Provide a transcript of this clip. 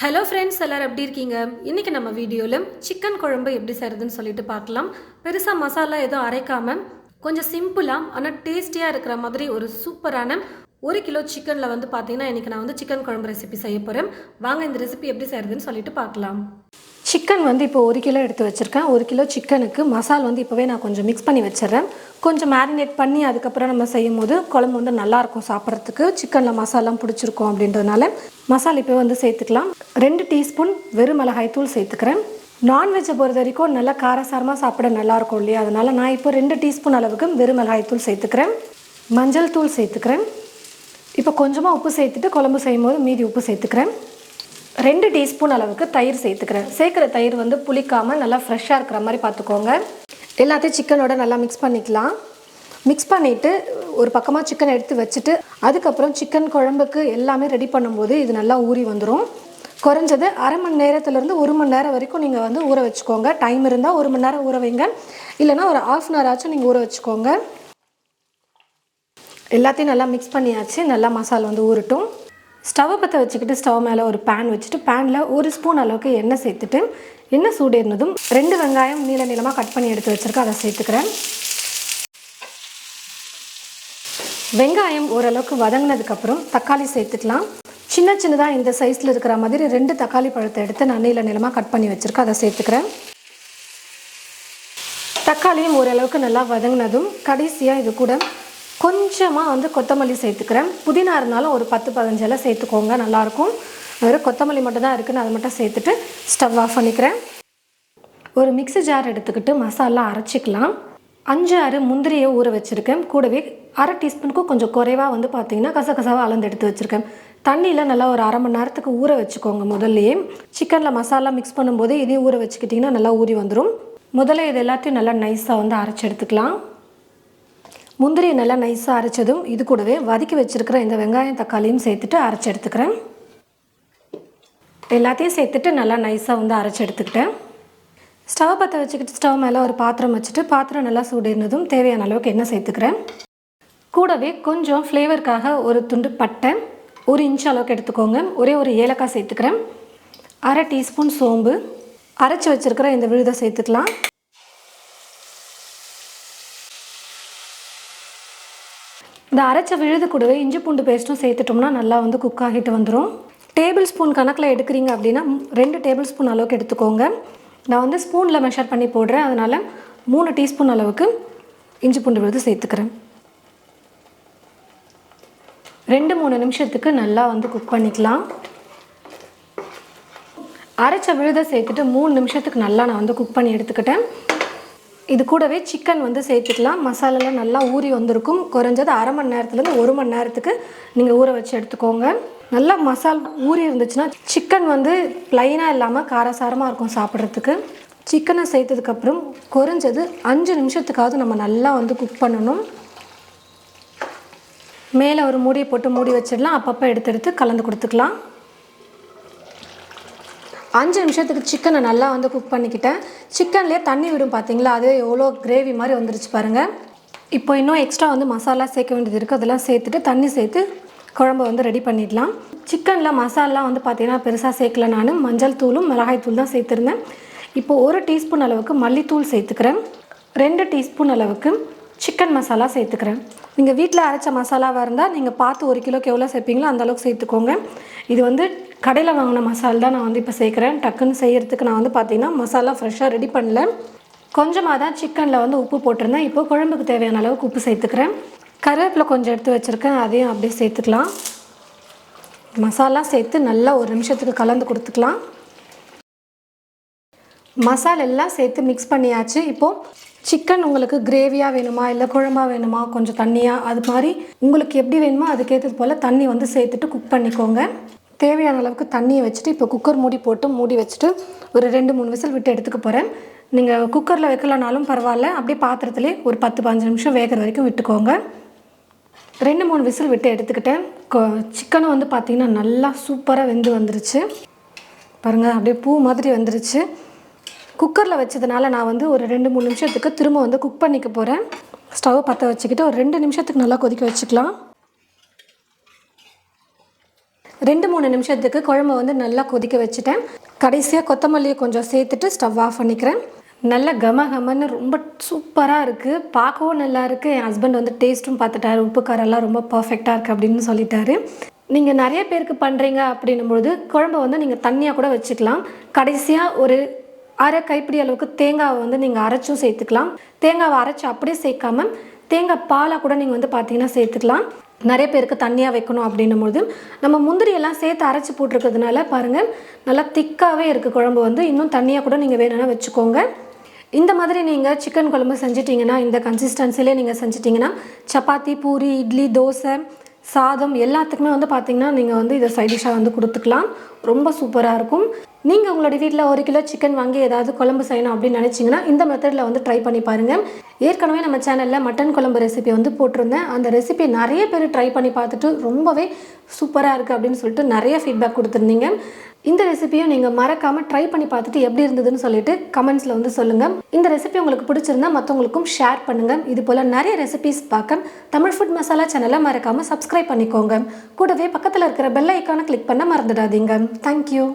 Hello friends எல்லோரும் எப்படி இருக்கீங்க? இன்றைக்கி நம்ம வீடியோவில் சிக்கன் குழம்பு எப்படி செய்கிறதுன்னு சொல்லிட்டு பார்க்கலாம். பெருசாக மசாலா எதுவும் அரைக்காமல் கொஞ்சம் சிம்பிளாக ஆனால் டேஸ்டியாக இருக்கிற மாதிரி ஒரு சூப்பரான ஒரு கிலோ சிக்கனில் வந்து பார்த்தீங்கன்னா இன்றைக்கி நான் வந்து சிக்கன் குழம்பு ரெசிபி செய்ய போகிறேன் வாங்க இந்த ரெசிபி எப்படி செய்கிறதுன்னு சொல்லிட்டு பார்க்கலாம். சிக்கன் வந்து இப்போ ஒரு கிலோ எடுத்து வச்சுருக்கேன். ஒரு கிலோ சிக்கனுக்கு மசால் வந்து இப்போவே நான் கொஞ்சம் மிக்ஸ் பண்ணி வச்சிடுறேன். கொஞ்சம் மேரினேட் பண்ணி அதுக்கப்புறம் நம்ம செய்யும் போது குழம்பு வந்து நல்லாயிருக்கும் சாப்பிட்றதுக்கு. சிக்கனில் மசாலாம் பிடிச்சிருக்கும் அப்படின்றதுனால மசாலா இப்போ வந்து சேர்த்துக்கலாம். ரெண்டு டீஸ்பூன் வெறும் மிளகாய் தூள் சேர்த்துக்கிறேன். நான்வெஜ்ஜை பொறுத்த வரைக்கும் நல்லா காரசாரமாக சாப்பிட நல்லாயிருக்கும் இல்லையா? அதனால் நான் இப்போ ரெண்டு டீஸ்பூன் அளவுக்கு வெறும் மிளகாய் தூள் சேர்த்துக்கிறேன். மஞ்சள் தூள் சேர்த்துக்கிறேன். இப்போ கொஞ்சமாக உப்பு சேர்த்துட்டு குழம்பு செய்யும் போது மீதி உப்பு சேர்த்துக்கிறேன். ரெண்டு டீஸ்பூன் அளவுக்கு தயிர் சேர்த்துக்கிறேன். சேர்க்குற தயிர் வந்து புளிக்காமல் நல்லா ஃப்ரெஷ்ஷாக இருக்கிற மாதிரி பார்த்துக்கோங்க. எல்லாத்தையும் சிக்கனோட நல்லா மிக்ஸ் பண்ணிக்கலாம். மிக்ஸ் பண்ணிவிட்டு ஒரு பக்கமாக சிக்கன் எடுத்து வச்சுட்டு அதுக்கப்புறம் சிக்கன் குழம்புக்கு எல்லாமே ரெடி பண்ணும்போது இது நல்லா ஊறி வந்துடும் குறைஞ்சது அரை மணி நேரத்துலேருந்து ஒரு மணி நேரம் வரைக்கும் நீங்கள் வந்து ஊற வச்சுக்கோங்க. டைம் இருந்தால் ஒரு மணி நேரம் ஊற வைங்க. இல்லைனா ஒரு ஆஃப் அன் ஹவர் ஆச்சும் நீங்கள் ஊற வச்சுக்கோங்க. எல்லாத்தையும் நல்லா மிக்ஸ் பண்ணியாச்சு. நல்லா மசாலா வந்து ஊறட்டும். ஸ்டவ்வை பற்ற வச்சுக்கிட்டு ஸ்டவ் மேலே ஒரு பேன் வச்சுட்டு பேனில் ஒரு ஸ்பூன் அளவுக்கு எண்ணெய் சேர்த்துட்டு எண்ணெய் சூடேறினதும் ரெண்டு வெங்காயம் நீள நீளமாக கட் பண்ணி எடுத்து வச்சுருக்கேன். அதை சேர்த்துக்கிறேன். வெங்காயம் ஓரளவுக்கு வதங்கினதுக்கப்புறம் தக்காளி சேர்த்துக்கலாம். சின்ன சின்னதாக இந்த சைஸில் இருக்கிற மாதிரி ரெண்டு தக்காளி பழத்தை எடுத்து நான் நீள நீளமாக கட் பண்ணி வச்சுருக்கேன். அதை சேர்த்துக்கிறேன். தக்காளியும் ஓரளவுக்கு நல்லா வதங்கினதும் கடைசியாக இது கூட கொஞ்சமாக வந்து கொத்தமல்லி சேர்த்துக்கிறேன். புதினா இருந்தாலும் ஒரு பத்து பதினஞ்சு சேர்த்துக்கோங்க நல்லாயிருக்கும். வெறும் கொத்தமல்லி மட்டும் தான் அதை மட்டும் சேர்த்துட்டு ஸ்டவ் ஆஃப் பண்ணிக்கிறேன். ஒரு மிக்ஸி ஜார் எடுத்துக்கிட்டு மசாலா அரைச்சிக்கலாம். அஞ்சு ஆறு முந்திரியை ஊற வச்சுருக்கேன். கூடவே அரை டீஸ்பூனுக்கும் கொஞ்சம் குறைவாக வந்து பார்த்தீங்கன்னா கசகசாவாக அளந்து எடுத்து வச்சுருக்கேன். தண்ணியில் நல்லா ஒரு அரை மணி நேரத்துக்கு ஊற வச்சுக்கோங்க முதல்லையே. சிக்கனில் மசாலா மிக்ஸ் பண்ணும்போது இதையும் ஊற வச்சுக்கிட்டிங்கன்னா நல்லா ஊறி வந்துடும் முதல்ல இது எல்லாத்தையும் நல்லா நைஸாக வந்து அரைச்சி எடுத்துக்கலாம். முந்திரியை நல்லா நைஸாக அரைச்சதும் இது கூடவே வதக்கி வச்சுருக்கிற இந்த வெங்காயம் தக்காளியும் சேர்த்துட்டு அரைச்சி எடுத்துக்கிறேன். எல்லாத்தையும் சேர்த்துட்டு நல்லா நைஸாக வந்து அரைச்சி எடுத்துக்கிட்டேன். ஸ்டவ் பற்ற வச்சுக்கிட்டு ஸ்டவ் மேலே ஒரு பாத்திரம் வச்சுட்டு பாத்திரம் நல்லா சூடினதும் தேவையான அளவுக்கு எண்ணெய் சேர்த்துக்கிறேன். கூடவே கொஞ்சம் ஃப்ளேவருக்காக ஒரு துண்டு பட்டை ஒரு இன்ச் அளவுக்கு எடுத்துக்கோங்க. ஒரே ஒரு ஏலக்காய் சேர்த்துக்கிறேன். அரை டீஸ்பூன் சோம்பு. அரைச்சி வச்சுருக்கிற இந்த விழுதை சேர்த்துக்கலாம். இந்த அரைச்ச விழுது கூடவே இஞ்சி பூண்டு பேஸ்ட்டும் சேர்த்துட்டோம்னா நல்லா வந்து குக் ஆகிட்டு வந்துடும் டேபிள் ஸ்பூன் கணக்கில் எடுக்கிறீங்க அப்படின்னா ரெண்டு டேபிள் ஸ்பூன் அளவுக்கு எடுத்துக்கோங்க. நான் வந்து ஸ்பூனில் மெஷர் பண்ணி போடுறேன். அதனால் மூணு டீஸ்பூன் அளவுக்கு இஞ்சி பூண்டு விழுது சேர்த்துக்கிறேன். ரெண்டு மூணு நிமிஷத்துக்கு நல்லா வந்து குக் பண்ணிக்கலாம். அரைச்ச விழுதை சேர்த்துட்டு மூணு நிமிஷத்துக்கு நல்லா நான் வந்து குக் பண்ணி எடுத்துக்கிட்டேன். இது கூடவே சிக்கன் வந்து சேர்த்துக்கலாம். மசாலாலாம் நல்லா ஊறி வந்திருக்கும். குறைஞ்சது அரை மணி நேரத்துலேருந்து ஒரு மணி நேரத்துக்கு நீங்கள் ஊற வச்சு எடுத்துக்கோங்க. நல்லா மசால் ஊறி இருந்துச்சுன்னா சிக்கன் வந்து ப்ளைனாக இல்லாமல் காரசாரமாக இருக்கும் சாப்பிட்றதுக்கு. சிக்கனை சேர்த்ததுக்கப்புறம் குறைஞ்சது அஞ்சு நிமிஷத்துக்காவது நம்ம நல்லா வந்து குக் பண்ணணும். மேலே ஒரு மூடியை போட்டு மூடி வச்சிடலாம். அப்பப்போ எடுத்து எடுத்து கலந்து கொடுத்துக்கலாம். அஞ்சு நிமிஷத்துக்கு சிக்கனை நல்லா வந்து குக் பண்ணிக்கிட்டேன். சிக்கன்லேயே தண்ணி விடும் பார்த்தீங்களா அது எவ்வளோ கிரேவி மாதிரி வந்துருச்சு பாருங்கள் இப்போ இன்னும் எக்ஸ்ட்ரா வந்து மசாலா சேர்க்க வேண்டியது இருக்குது அதெல்லாம் சேர்த்துட்டு தண்ணி சேர்த்து குழம்பு வந்து ரெடி பண்ணிடலாம். சிக்கனில் மசாலாம் வந்து பார்த்தீங்கன்னா பெருசாக சேர்க்கல நான். மஞ்சள் தூளும் மிளகாய் தூள் தான் சேர்த்துருந்தேன். இப்போ ஒரு டீஸ்பூன் அளவுக்கு மல்லித்தூள் சேர்த்துக்கிறேன். ரெண்டு டீஸ்பூன் அளவுக்கு சிக்கன் மசாலா சேர்த்துக்கிறேன். நீங்கள் வீட்டில் அரைச்ச மசாலாவாக இருந்தால் நீங்கள் பார்த்து ஒரு கிலோக்கு எவ்வளோ சேர்ப்பீங்களோ அந்த அளவுக்கு சேர்த்துக்கோங்க. இது வந்து கடையில் வாங்கின மசாலா தான் நான் வந்து இப்போ சேர்க்குறேன். டக்குன்னு செய்கிறதுக்கு நான் வந்து பார்த்தீங்கன்னா மசாலா ஃப்ரெஷ்ஷாக ரெடி பண்ணல. கொஞ்சமாக தான் சிக்கனில் வந்து உப்பு போட்டிருந்தேன். இப்போ குழம்புக்கு தேவையான அளவுக்கு உப்பு சேர்த்துக்கிறேன். கருவேப்பிலை கொஞ்சம் எடுத்து வச்சுருக்கேன். அதையும் அப்படியே சேர்த்துக்கலாம். மசாலா சேர்த்து நல்லா ஒரு நிமிஷத்துக்கு கலந்து கொடுத்துக்கலாம். மசாலா எல்லாம் சேர்த்து மிக்ஸ் பண்ணியாச்சு. இப்போது சிக்கன் உங்களுக்கு கிரேவியாக வேணுமா? இல்லை குழம்பாக வேணுமா? கொஞ்சம் தண்ணியாக அது மாதிரி உங்களுக்கு எப்படி வேணுமோ அதுக்கேற்றது போல் தண்ணி வந்து சேர்த்துட்டு குக் பண்ணிக்கோங்க. தேவையான அளவுக்கு தண்ணியை வச்சுட்டு இப்போ குக்கர் மூடி போட்டு மூடி வச்சுட்டு ஒரு ரெண்டு மூணு விசில் விட்டு எடுத்துக்க போகிறேன் நீங்கள் குக்கரில் வைக்கலனாலும் பரவாயில்ல. அப்படியே பாத்திரத்துலேயே ஒரு பத்து பதினஞ்சு நிமிஷம் வேகிற வரைக்கும் விட்டுக்கோங்க. ரெண்டு மூணு விசில் விட்டு எடுத்துக்கிட்டேன். சிக்கனும் வந்து பார்த்திங்கன்னா நல்லா சூப்பராக வெந்து வந்துருச்சு. பாருங்கள் அப்படியே பூ மாதிரி வந்துருச்சு. குக்கரில் வச்சதுனால நான் வந்து ஒரு ரெண்டு மூணு நிமிஷத்துக்கு திரும்ப வந்து குக் பண்ணிக்க போகிறேன் ஸ்டவ் பற்ற வச்சுக்கிட்டு ஒரு ரெண்டு நிமிஷத்துக்கு நல்லா கொதிக்க வச்சுக்கலாம். ரெண்டு மூணு நிமிஷத்துக்கு குழம்பு வந்து நல்லா கொதிக்க வச்சுட்டேன். கடைசியாக கொத்தமல்லியை கொஞ்சம் சேர்த்துட்டு ஸ்டவ் ஆஃப் பண்ணிக்கிறேன். நல்ல கம கமன்னு ரொம்ப சூப்பராக இருக்குது பார்க்கவும் நல்லா இருக்குது என் ஹஸ்பண்ட் வந்து டேஸ்ட்டும் பார்த்துட்டாரு. உப்பு காரெல்லாம் ரொம்ப பர்ஃபெக்டாக இருக்குது அப்படின்னு சொல்லிட்டாரு. நீங்கள் நிறைய பேருக்கு பண்ணுறீங்க அப்படின்னும்பொழுது குழம்பை வந்து நீங்கள் தண்ணியாக கூட வச்சுக்கலாம். கடைசியாக ஒரு அரை கைப்பிடி அளவுக்கு தேங்காவை வந்து நீங்கள் அரைச்சும் சேர்த்துக்கலாம். தேங்காவை அரைச்சி அப்படியே சேர்க்காம தேங்காய் பாலாக கூட நீங்கள் வந்து பார்த்தீங்கன்னா சேர்த்துக்கலாம். நிறைய பேருக்கு தண்ணியாக வைக்கணும் அப்படின்னும் போது நம்ம முந்திரியெல்லாம் சேர்த்து அரைச்சி போட்டிருக்கிறதுனால பாருங்கள் நல்லா திக்காகவே இருக்குது குழம்பு வந்து. இன்னும் தண்ணியாக கூட நீங்கள் வேணும்னா வச்சுக்கோங்க. இந்த மாதிரி நீங்கள் சிக்கன் குழம்பு செஞ்சிட்டிங்கன்னா இந்த கன்சிஸ்டன்சிலே நீங்கள் செஞ்சிட்டிங்கன்னா சப்பாத்தி பூரி இட்லி தோசை சாதம் எல்லாத்துக்குமே வந்து பார்த்திங்கன்னா நீங்கள் வந்து இதை சைடிஷாக வந்து கொடுத்துக்கலாம். ரொம்ப சூப்பராக இருக்கும். நீங்கள் உங்களோட வீட்டில் ஒரு கிலோ சிக்கன் வாங்கி ஏதாவது குழம்பு செய்யணும் அப்படின்னு நினச்சிங்கன்னா இந்த மெத்தடில் வந்து ட்ரை பண்ணி பாருங்கள் ஏற்கனவே நம்ம சேனலில் மட்டன் குழம்பு ரெசிபி வந்து போட்டிருந்தேன். அந்த ரெசிபி நிறைய பேர் ட்ரை பண்ணி பார்த்துட்டு ரொம்பவே சூப்பராக இருக்குது அப்படின்னு சொல்லிட்டு நிறைய ஃபீட்பேக் கொடுத்துருந்தீங்க. இந்த ரெசிபியும் நீங்கள் மறக்காமல் ட்ரை பண்ணி பார்த்துட்டு எப்படி இருந்ததுன்னு சொல்லிட்டு கமெண்ட்ஸில் வந்து சொல்லுங்கள் இந்த ரெசிபி உங்களுக்கு பிடிச்சிருந்தா மற்றவங்களுக்கும் ஷேர் பண்ணுங்கள் இது போல் நிறைய ரெசிபிஸ் பார்க்க தமிழ் ஃபுட் மசாலா சேனலை மறக்காமல் சப்ஸ்கிரைப் பண்ணிக்கோங்க. கூடவே பக்கத்தில் இருக்கிற பெல் ஐக்கானை கிளிக் பண்ண மறந்துடாதீங்க. தேங்க்யூ